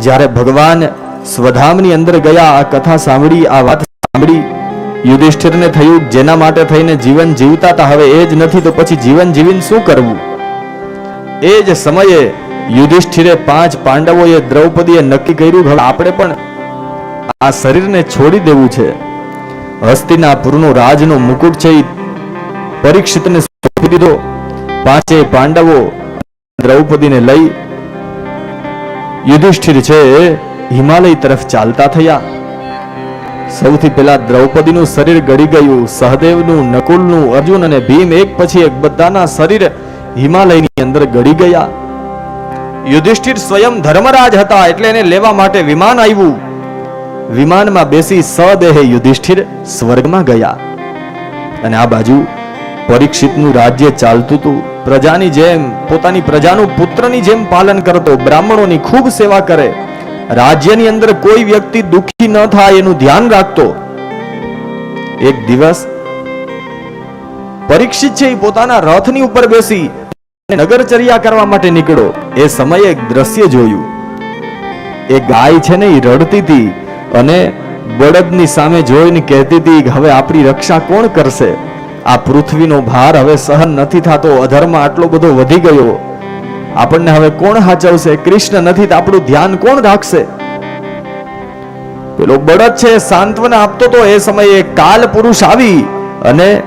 જ્યારે ભગવાન સ્વધામની અંદર ગયા, આ કથા સાંભળી, આ વાત સાંભળી, યુધિષ્ઠિરને થયું, જેના માટે થઈને જીવન જીવતા હતા, હવે એ જ નથી, તો પછી જીવન જીવીને શું કરવું? એ જ સમયે યુધિષ્ઠિરે પાંચ પાંડવોએ દ્રૌપદીએ નક્કી કર્યું, હવે આપણે પણ આ શરીરને છોડી દેવું છે. હસ્તિનાપુરનો રાજનો મુકુટ છે એ પરીક્ષિતને સોંપી દીધો. પાંચે પાંડવો દ્રૌપદીને લઈ યુધિષ્ઠિર છે, હિમાલય તરફ ચાલતા થયા. સૌથી પહેલા દ્રૌપદીનું શરીર ગળી ગયું, સહદેવનું, નકુલનું, અર્જુન અને ભીમ એક પછી એક બધાના શરીર હિમાલયની અંદર ગળી ગયા. યુધિષ્ઠિર સ્વયં ધર્મરાજ હતા એટલે એને લેવા માટે વિમાન આવ્યું. વિમાનમાં બેસી સદેહે યુધિષ્ઠિર સ્વર્ગમાં ગયા. અને આ બાજુ પરીક્ષિતનું રાજ્ય ચાલતું હતું. પ્રજાની જેમ, પોતાની પ્રજાનું પુત્રની જેમ પાલન કરતો, બ્રાહ્મણોની ખૂબ સેવા કરે. રાજ્યની અંદર કોઈ વ્યક્તિ દુઃખી ન થાય એનું ધ્યાન રાખતો. એક દિવસ પરીક્ષિત છે પોતાના રથની ઉપર બેસી નગરચર્યા કરવા માટે નીકળ્યો. એ સમયે એક દ્રશ્ય જોયું. એ ગાય છે ને એ રડતી હતી અને બળદની સામે જોઈને કહેતી હતી કે હવે આપણી રક્ષા કોણ કરશે? આ પૃથ્વીનો ભાર હવે સહન નથી થતો, અધર્મ આટલો બધો વધી ગયો. આપણને હવે કોણ હાચવશે? કૃષ્ણ નથી તો આપણું ધ્યાન કોણ રાખશે? પેલો બળદ છે, સાંત્વના આપતો તો એ સમયે કાલ પુરુષ આવી અને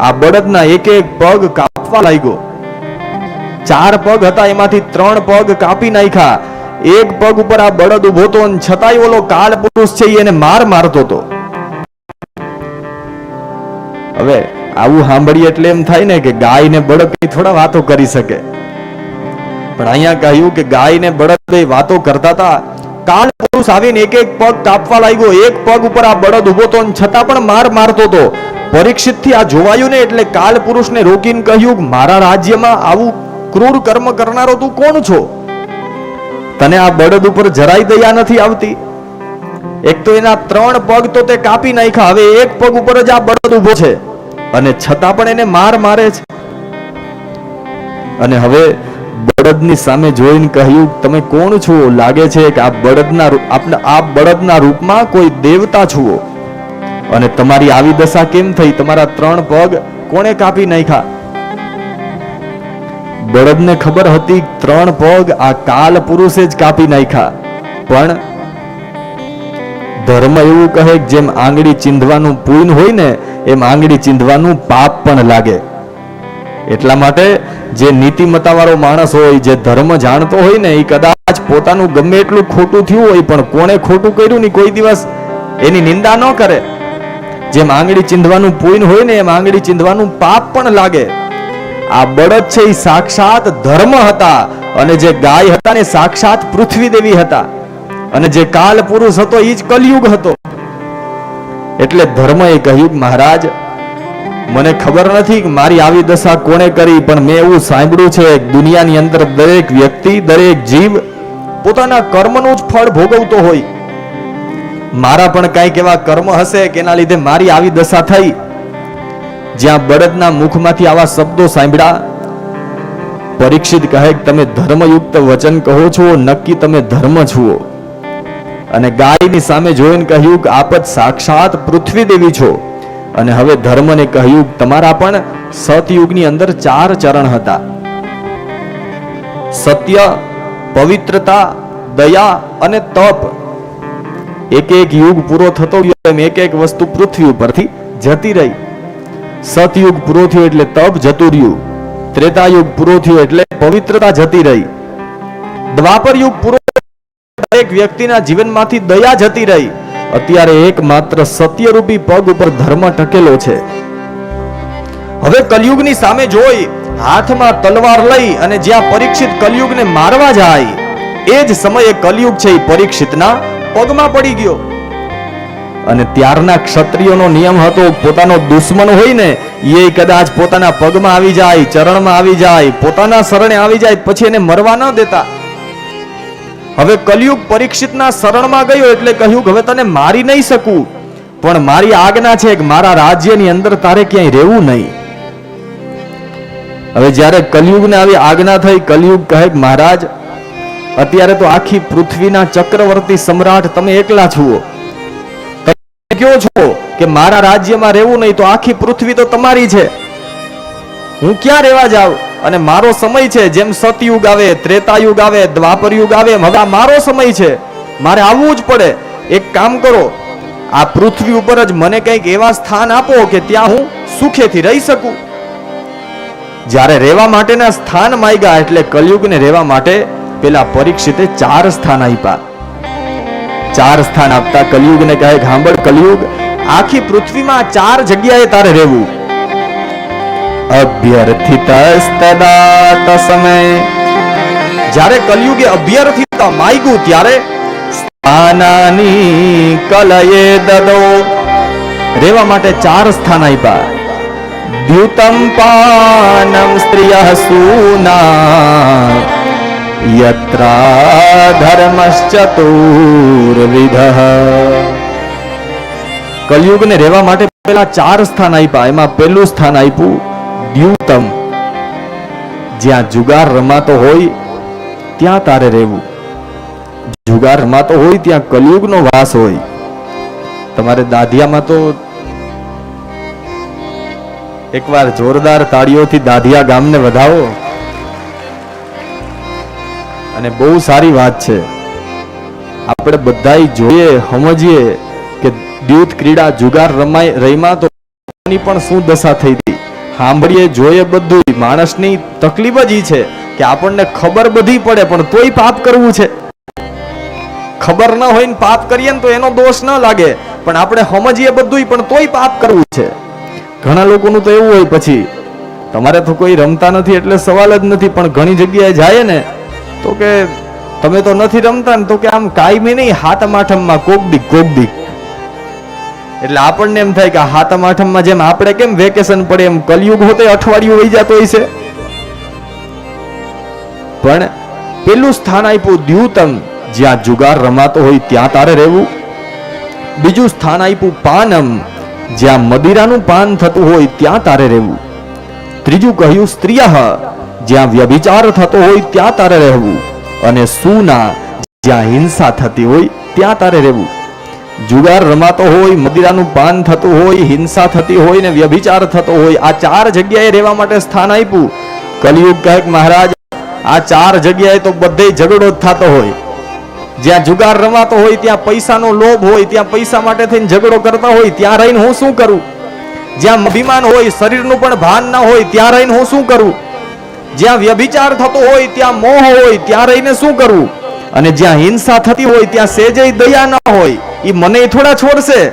આ બળદના એક એક પગ કાપવા લાગ્યો. ચાર પગ હતા, એમાંથી ત્રણ પગ કાપી નાખ્યા. એક પગ ઉપર આ બળદ ઊભો તો છતાંય ઓલો કાળ પુરુષ છે એને માર મારતો હતો. આવું સાંભળીએ એટલે એમ થાય ને કે ગાય ને બળદ થોડા વાતો કરી શકે. પણ અહીંયા કહ્યું કે ગાય ને બળદ વાતો કરતા હતા. કાલ પુરુષ આવીને એક એક પગ કાપવા લાગ્યો. એક પગ ઉપર આ બળદ ઊભો તો છતાં પણ માર મારતો હતો. પરીક્ષિતથી આ જોવાયું ને એટલે કાલ પુરુષને રોકીને કહ્યું, મારા રાજ્યમાં આવું ક્રૂર કર્મ કરનારો તું કોણ છો? તને આ બળદ ઉપર જરાય દયા નથી આવતી. એક તો એના ત્રણ પગ તો તે કાપી નાખ્યા. હવે એક પગ ઉપર જ આ બળદ ઊભો છે. અને છતાં પણ એને માર મારે છે. અને હવે બળદની સામે જોઈને કહ્યું, તમે કોણ છો? લાગે છે કે આ બળદના આપને આ બળદના રૂપમાં કોઈ દેવતા છુઓ. અને તમારી આવી દશા કેમ થઈ? તમારા ત્રણ પગ કોણે કાપી નાખ્યા? બળદને ખબર હતી, ત્રણ પગ આ કાલ પુરુષે જ કાપી નાખ્યા. પણ ધર્મ એવું કહે જેમ આંગળી ચીંધવાનું પૂન હોય ને, એમ આંગળી ચીંધવાનું પાપ પણ લાગે. એટલા માટે જે નીતિમત્તાવાળો માણસ હોય, જે ધર્મ જાણતો હોય ને, એ કદાચ પોતાનું ગમે એટલું ખોટું થયું હોય, પણ કોણે ખોટું કર્યું ને કોઈ દિવસ, એની નિંદા ન કરે. જેમ આંગળી ચીંધવાનું પૂન હોય ને, એમ આંગળી ચીંધવાનું પાપ પણ લાગે. આ બળદ છે એ સાક્ષાત ધર્મ હતા, અને જે ગાય હતા ને સાક્ષાત પૃથ્વી દેવી હતા. અને જે કાલ પુરુષ હતો એ જ કલયુગ હતો. એટલે ધર્મએ કહ્યું મહારાજ, મને ખબર નથી કે મારી આવી દશા કોણે કરી, પણ મેં એવું સાંભળ્યું છે દુનિયાની અંદર દરેક વ્યક્તિ, દરેક જીવ પોતાના કર્મનું જ ફળ ભોગવતો હોય. મારા પણ કાંઈક એવા કર્મ હશે કે એના લીધે મારી આવી દશા થઈ. જ્યાં બળદના મુખમાંથી આવા શબ્દો સાંભળ્યા, પરીક્ષિત કહે કે, તમે ધર્મયુક્ત વચન કહો છો, નક્કી તમે ધર્મ છુઓ અને ગાયની સામે જોઈને કહ્યું કે આપ જ સાક્ષાત પૃથ્વી દેવી છો. અને હવે ધર્મને કહ્યું તમારા પણ સતયુગની અંદર ચાર ચરણ હતા. સત્ય, પવિત્રતા, દયા અને તપ. એક એક યુગ પૂરો થતો એમ એક એક વસ્તુ પૃથ્વી ઉપરથી જતી રહી. સતયુગ પૂરો થયો એટલે તપ જતું રહ્યું. ત્રેતાયુગ પૂરો થયો એટલે પવિત્રતા જતી રહી. દ્વાપર યુગ પૂરો દરેક વ્યક્તિના જીવનમાંથી દયા જતી રહી. અત્યારે એકમાત્ર સત્યરૂપી પગ ઉપર ધર્મ ટકેલો છે. હવે કલયુગની સામે જોઈ, હાથમાં તલવાર લઈ અને જ્યાં પરીક્ષિત કલયુગને મારવા જાય, એ જ સમયે કલયુગ છે એ પરીક્ષિતના પગમાં પડી ગયો. અને ત્યારના ક્ષત્રિયોનો નિયમ હતો, પોતાનો દુશ્મન હોય ને એ કદાચ પોતાના પગમાં આવી જાય, ચરણમાં આવી જાય, પોતાના શરણે આવી જાય, પછી એને મરવા ન દેતા. હવે કલયુગ પરીક્ષિતના શરણમાં ગયો એટલે કહ્યું હવે તને મારી નહીં શકું. પણ મારી આજ્ઞા છે કે મારા રાજ્યની અંદર તારે ક્યાંય રહેવું નહીં. હવે જ્યારે કલયુગને આવી આજ્ઞા થઈ, કલયુગ કહે મહારાજ, અત્યારે તો આખી પૃથ્વીના ચક્રવર્તી સમ્રાટ તમે એકલા છો તમે કયો છો કે મારા રાજ્યમાં રહેવું નહીં તો આખી પૃથ્વી તો તમારી છે. હું ક્યાં રહેવા જાઉં? અને મારો સમય છે, જેમ સતયુગ આવે, ત્રેતાયુગ આવે દ્વાપર યુગ આવે, હવે મારો સમય છે. મારે આવવું જ પડે. એક કામ કરો, આ પૃથ્વી ઉપર જ મને કંઈક એવા સ્થાન આપો કે ત્યાં હું સુખેથી રહી શકું. જ્યારે રહેવા માટેના સ્થાન માંગ્યા એટલે કલયુગને રહેવા માટે પેલા પરીક્ષિતે ચાર સ્થાન આપ્યા ચાર સ્થાન આપતા કલયુગને કહે કે કલયુગ, આખી પૃથ્વીમાં ચાર જગ્યાએ તારે રહેવું. અભ્યર્થિત સમય જ્યારે કલયુગે અભ્યર્થિતા માગ્યું ત્યારે સ્થાનાની કલયે દદો. રેવા માટે ચાર સ્થાન આપ્યા દ્યુતમ પાનમ સ્ત્રિય સૂના યત્રા ધર્મશ્ચતુર્વિધ કલયુગને રહેવા માટે પેલા ચાર સ્થાન આપ્યા એમાં પહેલું સ્થાન આપ્યું દ્યુતમ જ્યાં જુગાર રમાતો હોય, ત્યાં તારે રહેવું. જુગાર રમાતો હોય, ત્યાં કલયુગનો વાસ હોય. તમારે દાધિયામાં તો એકવાર જોરદાર તાળીઓથી દાધિયા ગામને વધાવો. અને બહુ સારી વાત છે. આપણે બધાય જોઈએ, સમજીએ કે દ્યુત ક્રીડા જુગાર રમાય રહીમાં તો પણ શું દશા થઈ હતી? સાંભળીએ જોઈએ બધું. માણસની તકલીફ જ એ છે કે આપણને ખબર બધી પડે, પણ તોય પાપ કરવું છે. ખબર ન હોય ને પાપ કરીએ ને તો એનો દોષ ન લાગે. પણ આપણે સમજીએ બધું પણ તોય પાપ કરવું છે. ઘણા લોકોનું તો એવું હોય પછી. તમારે તો કોઈ રમતા નથી એટલે સવાલ જ નથી, પણ ઘણી જગ્યાએ જાય ને તો કે તમે તો નથી રમતા ને તો કે આમ કાયમી નહીં હાથમ આઠમમાં કોક દીક કોક દીક એટલે આપણને એમ થાય કે આ હાથમ આઠમમાં જેમ આપણે કેમ વેકેશન પડે એમ કલયુગ હોતે અઠવાડિયું વહી જતો હોય છે. પણ પેલું સ્થાન આપ્યું દ્યુતમ જ્યાં જુગાર રમાતો હોય ત્યાં તારે રહેવું. બીજું સ્થાન આપ્યું પાનમ, જ્યાં મદિરાનું પાન થતું હોય ત્યાં તારે રહેવું. ત્રીજું કહ્યું સ્ત્રીય, જ્યાં વ્યભિચાર થતો હોય ત્યાં તારે રહેવું. અને સુના, જ્યાં હિંસા થતી હોય ત્યાં તારે રહેવું. જુગાર રમાતો હોય, મદિરાનું પાન થતું હોય, હિંસા થતી હોય ને વ્યભિચાર થતો હોય, આ ચાર જગ્યાએ રહેવા માટે સ્થાન આપ્યું. કલિયુગ કહે મહારાજ, આ ચાર જગ્યાએ તો બધે ઝઘડો જ થતો હોય. જ્યાં જુગાર રમાતો હોય, ત્યાં પૈસાનો લોભ હોય, ત્યાં પૈસા માટે થઈને ઝઘડો કરતા હોય, ત્યાં રહીને હું શું કરું? જ્યાં અભિમાન હોય, શરીરનું પણ ભાન ના હોય, ત્યાં રહીને હું શું કરું? જ્યાં વ્યભિચાર થતો હોય, ત્યાં મોહ હોય, ત્યાં રહીને શું કરવું અને જ્યાં હિંસા થતી હોય, ત્યાં સેજય દયા ન હોય એ મને થોડા છોડશે.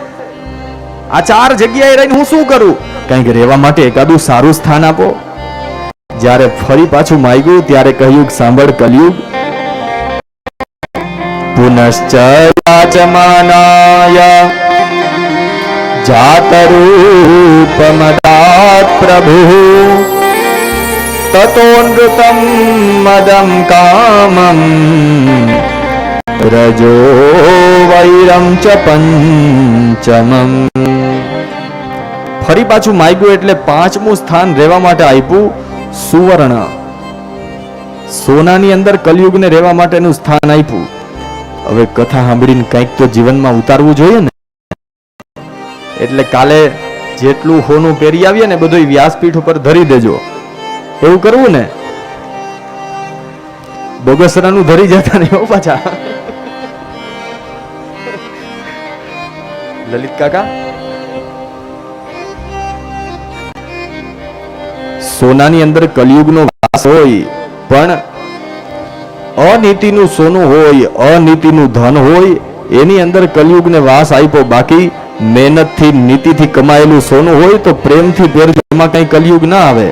આ ચાર જગ્યાએ રહીને હું શું કરું? કંઈક રહેવા માટે એકાદું સારું સ્થાન આપો. જ્યારે ફરી પાછું માગ્યું, ત્યારે કહ્યું, સાંભળ કલયુગ. પુનશ્ચ યાચમાનાય જાતરૂપમદાત પ્રભુ. તતોનૃતમ મદમ કામમ રજો વૈરમ ચ પંચમમ ફરી પાછું માગ્યું એટલે પાંચમું સ્થાન રહેવા માટે આપ્યું સુવર્ણ. સોનાની અંદર કલયુગને રહેવા માટેનું સ્થાન આપ્યું. હવે કથા સાંભળીને કંઈક તો જીવનમાં ઉતારવું જોઈએ ને. એટલે કાલે જેટલું હોનું પહેરી આવીએ ને બધું વ્યાસપીઠ ઉપર ધરી દેજો. એવું કરવું ને? બગસરાનું ધરી જતા નહીં પાછા. લલિત કાકા સોનાની અંદર કલયુગનો વાસ હોય, પણ અનીતિનું સોનું હોય, અનીતિનું ધન હોય, એની અંદર કલયુગને વાસ આપ્યો. બાકી મહેનતથી, નીતિથી કમાયેલું સોનું હોય તો પ્રેમથી એમાં કઈ કલયુગ ના આવે.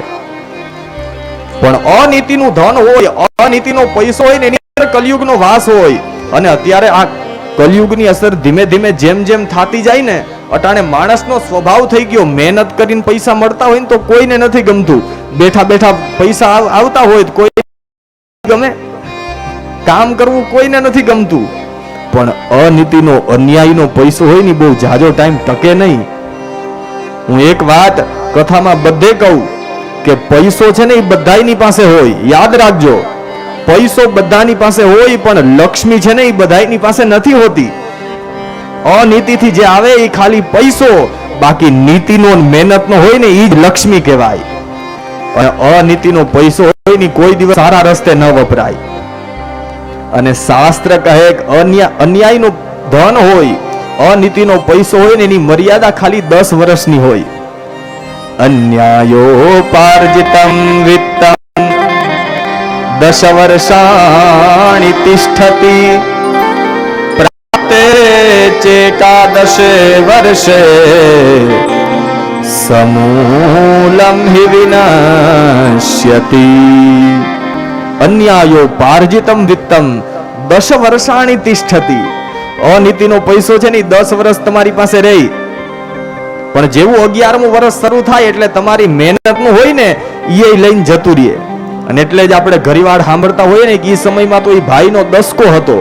પણ અનીતિનું ધન હોય, અનીતિનો પૈસો હોય ને એની અંદર કલયુગનો વાસ હોય. અને અત્યારે આ કલયુગની અસર ધીમે ધીમે જેમ જેમ થતી જાય ને, અટાણે માણસનો સ્વભાવ થઈ ગયો, મહેનત કરીને પૈસા મળતા હોય ને તો કોઈને નથી ગમતું. બેઠા બેઠા પૈસા આવતા હોય તો કોઈ ગમે. કામ કરવું કોઈને નથી ગમતું. પણ અનીતિનો, અન્યાયનો પૈસો હોય ને બહુ જાજો ટાઈમ ટકે નહીં. હું એક વાત કથામાં બધે કહું કે પૈસો છે ને એ બધાયની પાસે હોય, યાદ રાખજો. પૈસો બધાની પાસે હોય પણ લક્ષ્મી છે ને એ બધાની પાસે નથી હોતી. અનીતિથી જે આવે એ ખાલી પૈસો, બાકી નીતિનો મહેનતનો હોય ને એ જ લક્ષ્મી કહેવાય. અને અનીતિનો પૈસો હોય ને કોઈ દિવસ સારા રસ્તે ન વપરાય. અને શાસ્ત્ર કહે કે અન્યાય અન્યાયનું ધન હોય, અનીતિનો પૈસો હોય ને એની મર્યાદા ખાલી દસ વર્ષની હોય. અન્યાયોપાર્જિતમ વિત્તમ વર્ષાણિ તિષ્ઠતિ પ્રાપ્તે ચેકાદશે વર્ષે સમૂલમ હિ વિનશ્યતિ અન્યાયો પાર્જિતમ વિત્તમ દશ વર્ષાણી તિષ્ઠતી અનીતિનો પૈસો છે ને દસ વર્ષ તમારી પાસે રહી। પણ જેવું અગિયારમું વર્ષ શરૂ થાય એટલે તમારી મહેનતનું હોય ને એ લઈને જતું રહે અને એટલે જ આપણે ઘરીવાડ સાંભળતા હોઈએ ને કે એ સમયમાં તો એ ભાઈનો દસકો હતો.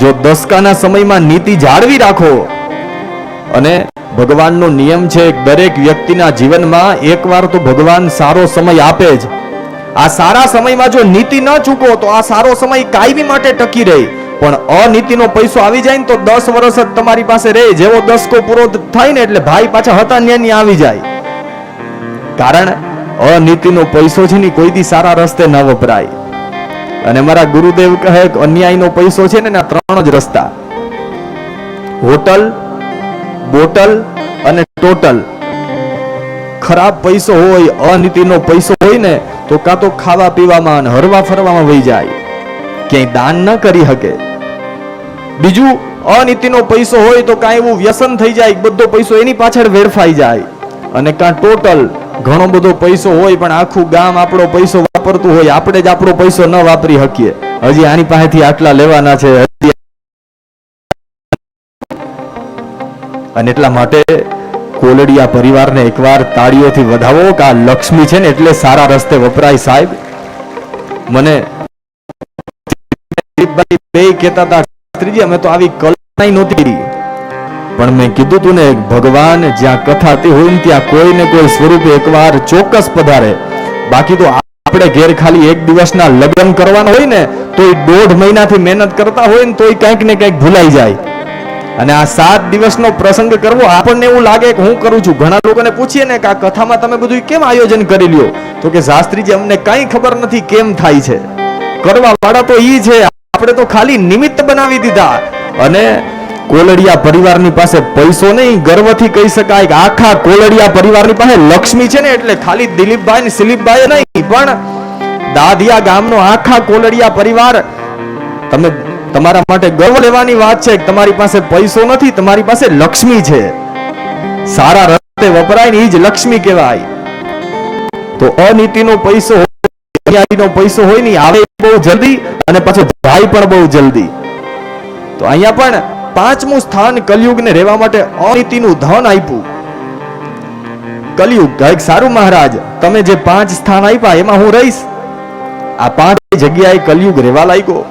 જો દસકાના સમયમાં નીતિ જાળવી રાખો. અને ભગવાનનો નિયમ છે દરેક વ્યક્તિના જીવનમાં એકવાર તો ભગવાન સારો સમય આપે જ. આ સારા સમયમાં જો નીતિ ન ચૂકો તો આ સારો સમય કાયમી માટે ટકી રહે. પણ અનીતિનો પૈસો આવી જાય ને તો દસ વર્ષ જ તમારી પાસે રહે. જેવો દસકો પૂરો થાય ને એટલે ભાઈ પાછા હતા ન્યાની આવી જાય. કારણ અનીતિનો પૈસો છે ને કોઈ સારા રસ્તે ન વપરાય. અને મારા ગુરુદેવ કહે કે અન્યાયનો પૈસો છે ને ત્રણ જ રસ્તા. હોટલ, બોટલ અને ટોટલ. ખરાબ પૈસો હોય, અનીતિનો પૈસો હોય ને, તો કાં તો ખાવા પીવામાં અને હરવા ફરવામાં વહી જાય. ક્યાંય દાન ન કરી શકે. બીજું, અનીતિનો પૈસો હોય તો કાંઈ એવું વ્યસન થઈ જાય બધો પૈસો એની પાછળ વેડફાઈ જાય. અને કાં ટોટલ ઘણો બધો પૈસો હોય, પણ આખું ગામ આપણો પૈસો વાપરતું હોય, આપણે જ આપણો પૈસો ન વાપરી શકીએ. હજી આની પાસેથી આટલા લેવાના છે અને એટલા માટે કોલડિયા પરિવારને એકવાર તાળીઓથી વધાવો કે આ લક્ષ્મી છે ને એટલે સારા રસ્તે વપરાય સાહેબ. મને બે કહેતા હતા, શાસ્ત્રીજી, અમે તો આવી કલ્પના નહોતી કરી. પણ મેં કીધું તું ને ભગવાન જ્યાં કથા તે હોય ને ત્યાં કોઈ ને કોઈ સ્વરૂપે એકવાર ચોક્કસ પધારે. બાકી તો આપણે ઘેર ખાલી એક દિવસના લગ્ન કરવાના હોય ને તો એ દોઢ મહિનાથી મહેનત કરતા હોય ને તોય કંઈક ને કંઈક ભૂલાઈ જાય. અને આ સાત દિવસનો પ્રસંગ કરવો આપણને એવું લાગે કે હું કરું છું? ઘણા લોકોને પૂછીએ ને કે આ કથામાં તમે બધું કેમ આયોજન કરી લ્યો? તો કે શાસ્ત્રીજી, અમને કઈ ખબર નથી કેમ થાય છે. કરવા વાળા તો ઈ છે, આપણે તો ખાલી નિમિત્ત બનાવી દીધા. અને કોલડિયા પરિવારની પાસે પૈસો નહીં, ગર્વથી કહી શકાય કે આખા કોલડિયા પરિવારની પાસે લક્ષ્મી છે ને એટલે ખાલી દિલીપભાઈ ને સિલીપભાઈ નહીં, પણ દાદિયા ગામનો આખા કોલડિયા પરિવાર, તમે તમારા માટે ગર્વ લેવાની વાત છે કે તમારી પાસે પૈસો નથી, તમારી પાસે લક્ષ્મી છે. સારા રસ્તે વપરાય ને એ જ લક્ષ્મી કહેવાય. તો અનીતિનો પૈસો નો પૈસો હોય નહીં આવે બહુ જલ્દી અને પાછો જાય પણ બહુ જલ્દી. તો અહીંયા પણ પાંચમું સ્થાન કલયુગને રહેવા માટે અનીતિનું ધન આપ્યું. કલયુગ કંઈક સારું મહારાજ, તમે જે પાંચ સ્થાન આપ્યા, એમાં હું રહીશ. આ પાંચ જગ્યાએ કલયુગ રહેવા લાગ્યો.